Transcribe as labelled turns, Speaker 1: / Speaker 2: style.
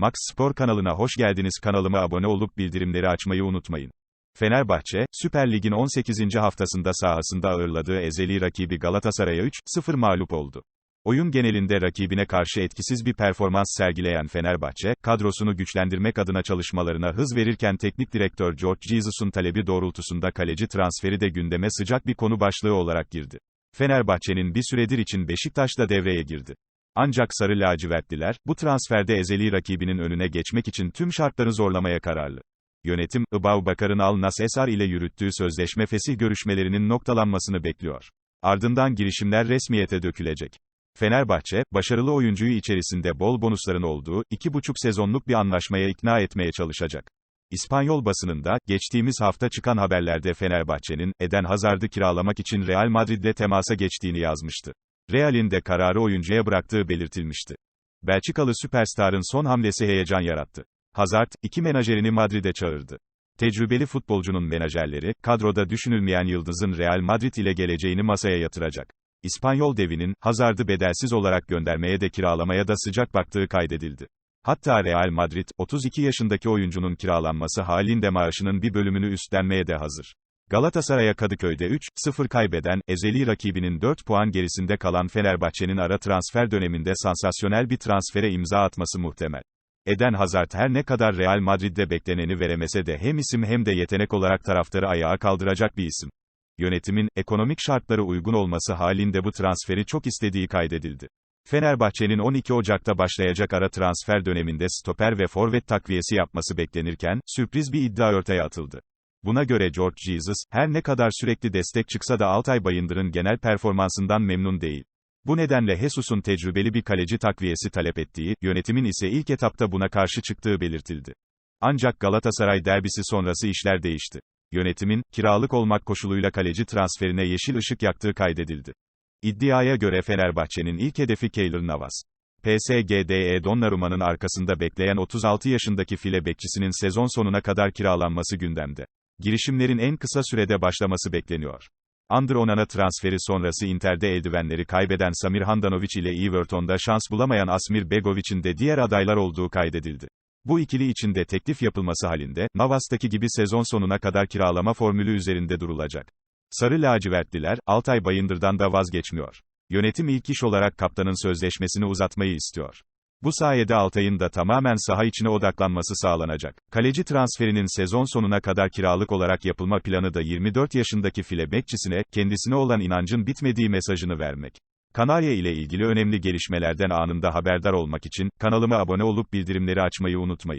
Speaker 1: Max Spor kanalına hoş geldiniz. Kanalıma abone olup bildirimleri açmayı unutmayın. Fenerbahçe, Süper Lig'in 18. haftasında sahasında ağırladığı ezeli rakibi Galatasaray'a 3-0 mağlup oldu. Oyun genelinde rakibine karşı etkisiz bir performans sergileyen Fenerbahçe, kadrosunu güçlendirmek adına çalışmalarına hız verirken teknik direktör George Jesus'un talebi doğrultusunda kaleci transferi de gündeme sıcak bir konu başlığı olarak girdi. Fenerbahçe'nin bir süredir için Beşiktaş da devreye girdi. Ancak Sarı Lacivertliler, bu transferde ezeli rakibinin önüne geçmek için tüm şartları zorlamaya kararlı. Yönetim, Ibav Bakar'ın Al Nassr ile yürüttüğü sözleşme fesih görüşmelerinin noktalanmasını bekliyor. Ardından girişimler resmiyete dökülecek. Fenerbahçe, başarılı oyuncuyu içerisinde bol bonusların olduğu, iki buçuk sezonluk bir anlaşmaya ikna etmeye çalışacak. İspanyol basınında, geçtiğimiz hafta çıkan haberlerde Fenerbahçe'nin, Eden Hazard'ı kiralamak için Real Madrid'le temasa geçtiğini yazmıştı. Real'in de kararı oyuncuya bıraktığı belirtilmişti. Belçikalı süperstarın son hamlesi heyecan yarattı. Hazard, iki menajerini Madrid'e çağırdı. Tecrübeli futbolcunun menajerleri, kadroda düşünülmeyen yıldızın Real Madrid ile geleceğini masaya yatıracak. İspanyol devinin, Hazard'ı bedelsiz olarak göndermeye de kiralamaya da sıcak baktığı kaydedildi. Hatta Real Madrid, 32 yaşındaki oyuncunun kiralanması halinde maaşının bir bölümünü üstlenmeye de hazır. Galatasaray'a Kadıköy'de 3-0 kaybeden, ezeli rakibinin 4 puan gerisinde kalan Fenerbahçe'nin ara transfer döneminde sansasyonel bir transfere imza atması muhtemel. Eden Hazard her ne kadar Real Madrid'de bekleneni veremese de hem isim hem de yetenek olarak taraftarı ayağa kaldıracak bir isim. Yönetimin, ekonomik şartlara uygun olması halinde bu transferi çok istediği kaydedildi. Fenerbahçe'nin 12 Ocak'ta başlayacak ara transfer döneminde stoper ve forvet takviyesi yapması beklenirken, sürpriz bir iddia ortaya atıldı. Buna göre George Jesus, her ne kadar sürekli destek çıksa da Altay Bayındır'ın genel performansından memnun değil. Bu nedenle Hesus'un tecrübeli bir kaleci takviyesi talep ettiği, yönetimin ise ilk etapta buna karşı çıktığı belirtildi. Ancak Galatasaray derbisi sonrası işler değişti. Yönetimin, kiralık olmak koşuluyla kaleci transferine yeşil ışık yaktığı kaydedildi. İddiaya göre Fenerbahçe'nin ilk hedefi Keylor Navas. PSG'de Donnarumma'nın arkasında bekleyen 36 yaşındaki file bekçisinin sezon sonuna kadar kiralanması gündemde. Girişimlerin en kısa sürede başlaması bekleniyor. Andre Onana transferi sonrası Inter'de eldivenleri kaybeden Samir Handanovic ile Everton'da şans bulamayan Asmir Begovic'in de diğer adaylar olduğu kaydedildi. Bu ikili için de teklif yapılması halinde, Navas'taki gibi sezon sonuna kadar kiralama formülü üzerinde durulacak. Sarı lacivertliler, Altay Bayındır'dan da vazgeçmiyor. Yönetim ilk iş olarak kaptanın sözleşmesini uzatmayı istiyor. Bu sayede Altay'ın da tamamen saha içine odaklanması sağlanacak. Kaleci transferinin sezon sonuna kadar kiralık olarak yapılma planı da 24 yaşındaki file bekçisine, kendisine olan inancın bitmediği mesajını vermek. Kanarya ile ilgili önemli gelişmelerden anında haberdar olmak için, kanalıma abone olup bildirimleri açmayı unutmayın.